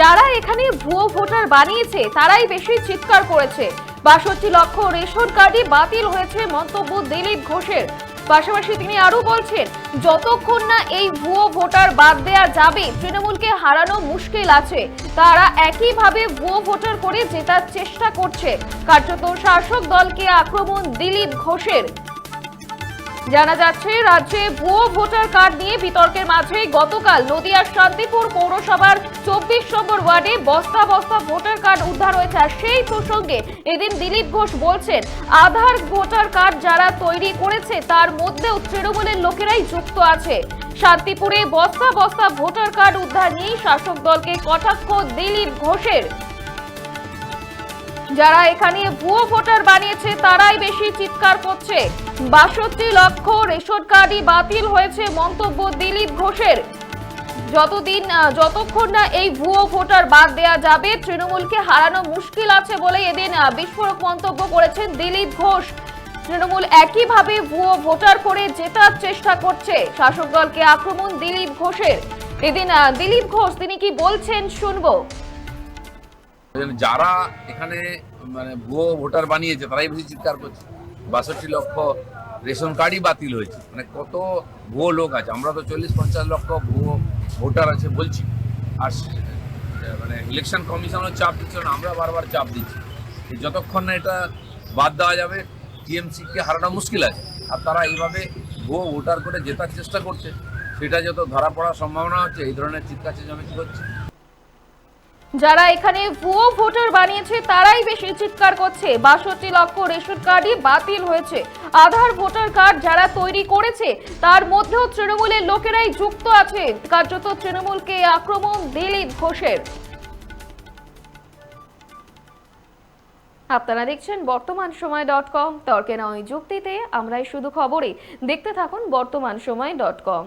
যারা এখানে ভুয়ো ভোটার বানিয়েছে, তারাই বেশি চিৎকার করেছে। বাষট্টি লক্ষ রেশন কার্ডই বাতিল হয়েছে মন্তব্য দিলীপ ঘোষের। পাশাপাশি তিনি আরও বলছেন, যতক্ষণ না এই ভুয়ো ভোটার বাদ দেয়া যাবে, তৃণমূলকে হারানো মুশকিল আছে। তারা একইভাবে ভুয়ো ভোটার করে জেতার চেষ্টা করছে। কার্যত শাসক দলকে আক্রমণ দিলীপ ঘোষের। জানা যাচ্ছে, রাজ্যে ভুয়ো ভোটার কার্ড নিয়ে বিতর্কের মাঝে গতকাল নদিয়ার শান্তিপুর পৌরসভার চব্বিশ নম্বর ওয়ার্ডে বস্তা বস্তা ভোটার কার্ড উদ্ধার হয়েছে। সেই প্রসঙ্গে এদিন দিলীপ ঘোষ বলছেন, আধার ভোটার কার্ড যারা তৈরি করেছে তার মধ্যেও তৃণমূলের লোকেরাই যুক্ত আছে। শান্তিপুরে বস্তা বস্তা ভোটার কার্ড উদ্ধার নিয়েই শাসক দলকে কটাক্ষ দিলীপ ঘোষের। যারা এখানে ভুয়ো ভোটার বানিয়েছে, তারাই বেশি চিৎকার করছে। বাষট্টি লক্ষ রেশন কার্ডই বাতিল হয়েছে মন্তব্য দিলীপ ঘোষের। যতদিন যতক্ষণ না এই ভুয়ো ভোটার বাদ দেয়া যাবে, তৃণমূলকে হারানো মুশকিল আছে বলে এদিন বিস্ফোরক মন্তব্য করেছেন দিলীপ ঘোষ। তৃণমূল একইভাবে ভুয়ো ভোটার করে জেতার চেষ্টা করছে। শাসক দলকে আক্রমণ দিলীপ ঘোষের। এদিন দিলীপ ঘোষ, তিনি কি বলছেন শুনব। যারা এখানে মানে ভুয়ো ভোটার বানিয়েছে, তারাই বেশি চিৎকার করছে। বাষট্টি লক্ষ রেশন কার্ডই বাতিল হয়েছে। মানে কত ভুয়ো লোক আছে। আমরা তো চল্লিশ পঞ্চাশ লক্ষ ভুয়ো ভোটার আছে বলছি। আর মানে ইলেকশন কমিশনও চাপ দিচ্ছে না, আমরা বারবার চাপ দিচ্ছি। যতক্ষণ না এটা বাদ দেওয়া যাবে, টিএমসিকে হারানো মুশকিল আছে। আর তারা এইভাবে ভুয়ো ভোটার করে জেতার চেষ্টা করছে। সেটা যত ধরা পড়ার সম্ভাবনা হচ্ছে, এই ধরনের চিৎকার চেঁচামেচি হচ্ছে। যারা এখানে ভুয়ো ভোটার বানিয়েছে, তারাই বেশি চিৎকার করছে। বাষট্টি লক্ষ রেশন কার্ডই বাতিল হয়েছে। আধার, ভোটার কার্ড যারা তৈরি করেছে, তার মধ্যেও তৃণমূলের লোকেরাই যুক্ত আছে। কার্যত তৃণমূলকে আক্রমণ দিলীপ ঘোষের। আপনারা দেখছেন বর্তমান সময় ডট কম। তর্কে নয় যুক্তিতে, আমরাই শুধু খবরে। দেখতে থাকুন বর্তমান সময় ডট কম।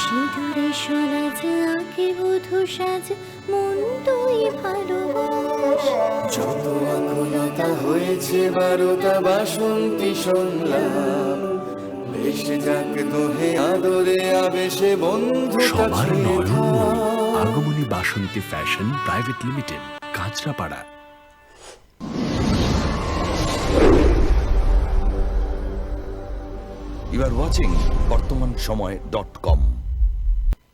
সিঁদুরে সরাজ আগে বধু সাজ মন তুই ভালোবাস। যত আকুলতা হয়েছে বারোটা বাসন্তী বন্ধু সবার নয়ন Agamani Basanti fashion private limited Kanchrapara. You are watching Bartaman Samay dot com